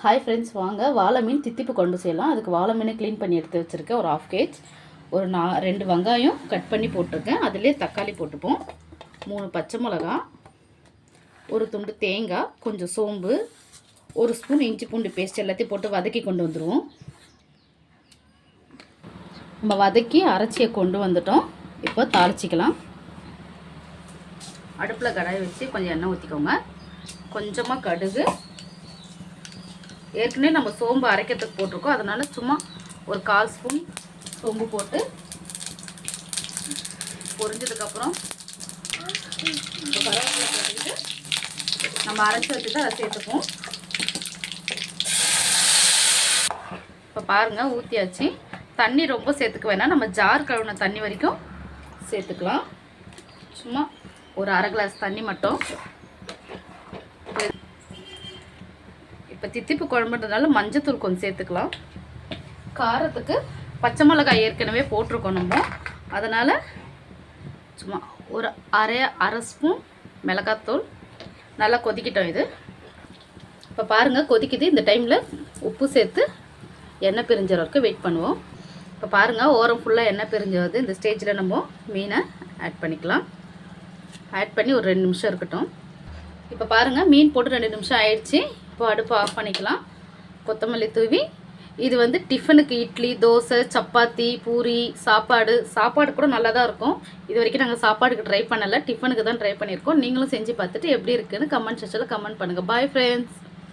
Hi friends வாங்க. வாழை மீன் தித்திப்பு கொண்டு செய்யலாம். அதுக்கு வாழை மீனை க்ளீன் பண்ணி எடுத்து வச்சுருக்கேன் ஒரு ஆஃப் கேஜ் ஒரு நா ரெண்டு வெங்காயம் கட் பண்ணி போட்டிருக்கேன். அதிலே தக்காளி போட்டுப்போம். மூணு பச்சை மிளகா ஒரு துண்டு தேங்காய் கொஞ்சம் சோம்பு ஒரு ஸ்பூன் இஞ்சி பூண்டு பேஸ்ட் எல்லாத்தையும் போட்டு வதக்கி கொண்டு வந்துடுவோம் நம்ம வதக்கி அரைச்சியை கொண்டு வந்துட்டோம். இப்போ தாளிச்சிக்கலாம். அடுப்பில் கடாய் வச்சு கொஞ்சம் எண்ணெய் ஊற்றிக்கோங்க கொஞ்சமாக கடுகு ஏற்கனவே நம்ம சோம்பு அரைக்கிறதுக்கு போட்டிருக்கோம். அதனால் சும்மா ஒரு கால் ஸ்பூன் சோம்பு போட்டு பொரிஞ்சதுக்கப்புறம் கருவேப்பிலை போட்டுக்கிட்டு நம்ம அரைச்சி வச்சுட்டு அதை சேர்த்துப்போம். இப்போ பாருங்கள் ஊற்றியாச்சு தண்ணி ரொம்ப சேர்த்துக்க வேணாம். நம்ம ஜார் கழுவின தண்ணி வரைக்கும் சேர்த்துக்கலாம். சும்மா ஒரு அரை கிளாஸ் தண்ணி மட்டும். இப்போ தித்திப்பு குழம்புன்றதுனால மஞ்சத்தூள் கொஞ்சம் சேர்த்துக்கலாம். காரத்துக்கு பச்சை மிளகாய் ஏற்கனவே போட்டிருக்கோம் நம்ம. அதனால் சும்மா ஒரு அரை அரை ஸ்பூன் மிளகாத்தூள் நல்லா கொதிக்கிட்டோம் இது. இப்போ பாருங்கள் கொதிக்குது. இந்த டைமில் உப்பு சேர்த்து எண்ணெய் பிரிஞ்ச வரைக்கும் வெயிட் பண்ணுவோம். இப்போ பாருங்கள் ஓரம் ஃபுல்லாக எண்ணெய் பிரிஞ்சது வருது. இந்த ஸ்டேஜில் நம்ம மீனை ஆட் பண்ணிக்கலாம். ஆட் பண்ணி ஒரு ரெண்டு நிமிஷம் இருக்கட்டும். இப்போ பாருங்கள் மீன் போட்டு ரெண்டு நிமிஷம் ஆயிடுச்சு. இப்போ அடுப்பு ஆஃப் பண்ணிக்கலாம். கொத்தமல்லி தூவி. இது வந்து டிஃபனுக்கு இட்லி தோசை சப்பாத்தி பூரி சாப்பாடு. சாப்பாடு கூட நல்லா தான் இருக்கும். இது வரைக்கும் நாங்கள் சாப்பாடுக்கு ட்ரை பண்ணலை. டிஃபனுக்கு தான் ட்ரை பண்ணியிருக்கோம். நீங்களும் செஞ்சு பார்த்துட்டு எப்படி இருக்குன்னு கமெண்ட் செக்ஷனில் கமெண்ட் பண்ணுங்கள் பாய் ஃப்ரெண்ட்ஸ்